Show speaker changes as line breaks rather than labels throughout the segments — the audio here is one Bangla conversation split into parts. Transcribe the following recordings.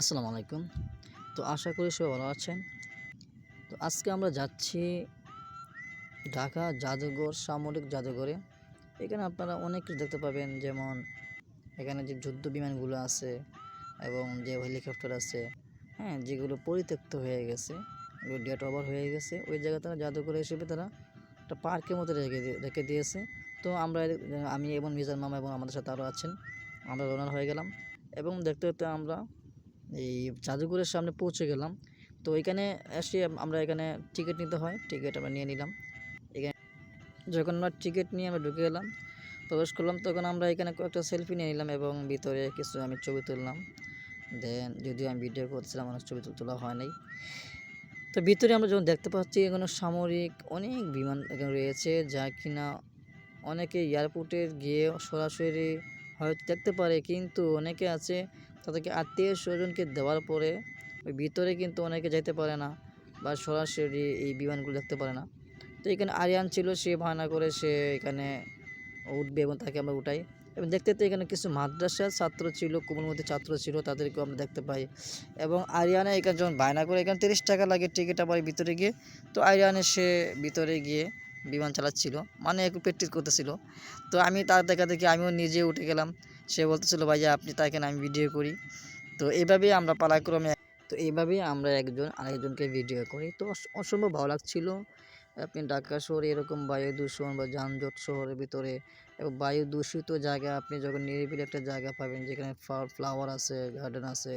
আসসালামু আলাইকুম। তো আশা করি সবাই ভালো আছেন। তো আজকে আমরা যাচ্ছি ঢাকা জাদুঘর, সামরিক জাদুঘরে। এখানে আপনারা অনেক কিছু দেখতে পাবেন, যেমন এখানে যে যুদ্ধ বিমানগুলো আছে এবং যে হেলিকপ্টার আছে হ্যাঁ যেগুলো পরিত্যক্ত হয়ে গেছে ডেট ওভার হয়ে গেছে। ওই জায়গায় তারা জাদুঘর হিসেবে তারা একটা পার্কের মতো রেখে রেখে দিয়েছে। তো আমরা, আমি এবং মিজান মামা এবং আমাদের সাথে আরও আছেন। আমরা রোনার হয়ে গেলাম। এবং দেখতে দেখতে আমরা এই জাদুঘরের সামনে পৌঁছে গেলাম। তো এখানে এসে আমরা এখানে টিকিট নিতে হয়। টিকিট আমরা নিয়ে নিলাম। এখানে যখন আমরা টিকিট নিয়ে আমরা ঢুকে গেলাম, প্রবেশ করলাম, তখন আমরা এখানে কয়েকটা সেলফি নিয়ে নিলাম এবং ভিতরে কিছু আমি ছবি তুললাম। দেন যদিও আমি ভিডিও করছিলাম, অনেক ছবি তোলা হয় নাই। তো ভিতরে আমরা যখন দেখতে পাচ্ছি, এখানে সামরিক অনেক বিমান এখানে রয়েছে, যা কিনা অনেকে এয়ারপোর্টে গিয়ে সরাসরি হয়তো দেখতে পারে, কিন্তু অনেকে আছে তাদেরকে আত্মীয় স্বজনকে দেওয়ার পরে ওই ভিতরে কিন্তু অনেকে যেতে পারে না বা সরাসরি এই বিমানগুলো দেখতে পারে না। তো এখানে আরিয়ান ছিল, সে বাহানা করে সে এখানে উঠবে এবং তাকে আমরা উঠাই। এবং দেখতে তো এখানে কিছু মাদ্রাসার ছাত্র ছিল কোমলমতি ছাত্র ছিল, তাদেরকেও আমরা দেখতে পাই। এবং আরিয়ানে এখানে যখন বায়না করে, এখানে তিরিশ টাকা লাগে টিকিট আবার ভিতরে গিয়ে। তো আরিয়ানে সে ভিতরে গিয়ে বিমান চালাচ্ছিল মানে একটু প্র্যাকটিস করতেছিল। তো আমি তার দেখা দেখি আমিও নিজে উঠে গেলাম। সে বলতেছিল ভাইয়া আপনি তাকে আমি ভিডিও করি। তো এইভাবেই আমরা পালাক্রমে, তো এইভাবেই আমরা একজন আরেকজনকে ভিডিও করি। তো অসম্ভব ভালো লাগছিল। আপনি ঢাকা শহরে এরকম বায়ু দূষণ বা যানজট শহরের ভিতরে, এবং বায়ু দূষিত জায়গা, আপনি যখন নিরিবিলি একটা জায়গা পাবেন, যেখানে ফ্লাওয়ার আছে গার্ডেন আছে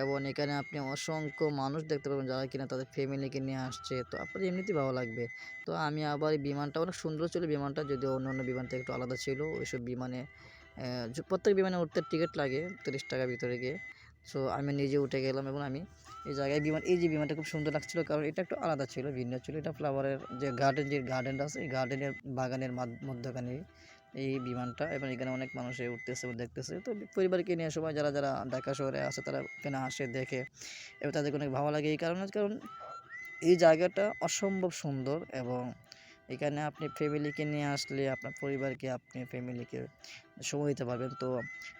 এবং এখানে আপনি অসংখ্য মানুষ দেখতে পাবেন যারা কিনা তাদের ফ্যামিলিকে নিয়ে আসছে। তো আপনার এমনিতেই ভালো লাগবে। তো আমি আবার বিমানটা অনেক সুন্দর ছিল বিমানটা, যদিও অন্য অন্য বিমান থেকে একটু আলাদা ছিল। ওইসব বিমানে প্রত্যেক বিমানে উঠতে টিকিট লাগে তিরিশ টাকা ভিতরে গিয়ে। সো আমি নিজে উঠে গেলাম এবং আমি এই জায়গায় বিমান, এই যে বিমানটা খুব সুন্দর লাগছিল কারণ এটা একটু আলাদা ছিল, ভিন্ন ছিল। এটা ফ্লাওয়ারের যে গার্ডেন যে গার্ডেনটা আছে, এই গার্ডেনের বাগানের মধ্যখানে। এই বিমানটা এবং এখানে অনেক মানুষ উঠতেছে এবং দেখতেছে। তো পরিবারকে নিয়ে সবাই যারা যারা ঢাকা শহরে আসে তারা এখানে আসে, দেখে এবং তাদেরকে অনেক ভালো লাগে। এই কারণে, কারণ এই জায়গাটা অসম্ভব সুন্দর এবং এখানে আপনি ফ্যামিলিকে নিয়ে আসলে আপনার পরিবারকে, আপনি ফ্যামিলিকে সময় দিতে পারবেন। তো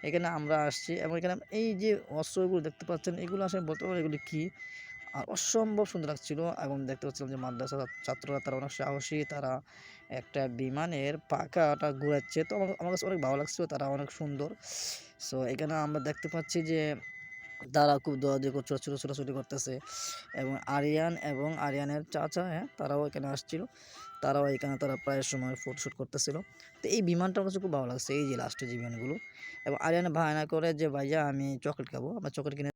এখানে আমরা আসছি এবং এখানে এই যে অস্ত্রগুলো দেখতে পাচ্ছেন, এগুলো আসলে পারব এগুলি কী? আর অসম্ভব সুন্দর লাগছিল এবং দেখতে পাচ্ছিলাম যে মাদ্রাসা ছাত্ররা তারা অনেক সাহসী, তারা একটা বিমানের পাখাটা ঘুরাচ্ছে। তো আমার কাছে অনেক ভালো লাগছিল, তারা অনেক সুন্দর। সো এখানে আমরা দেখতে পাচ্ছি যে তারা খুব দৌড়াদৌড়ি করছে, ছোটো ছোটাছুটি করতেছে। এবং আরিয়ান এবং আরিয়ানের চাচা হ্যাঁ তারাও এখানে আসছিল। তারাও এখানে তারা প্রায় সময় ফটোশ্যুট করতেছিল। তো এই বিমানটা আমার কাছে খুব ভালো লাগছে, এই যে লাস্টে যে বিমানগুলো। এবং আরিয়ান বায়না করে যে, ভাইয়া, আমি চকলেট খাব, আমরা চকলেট কিনে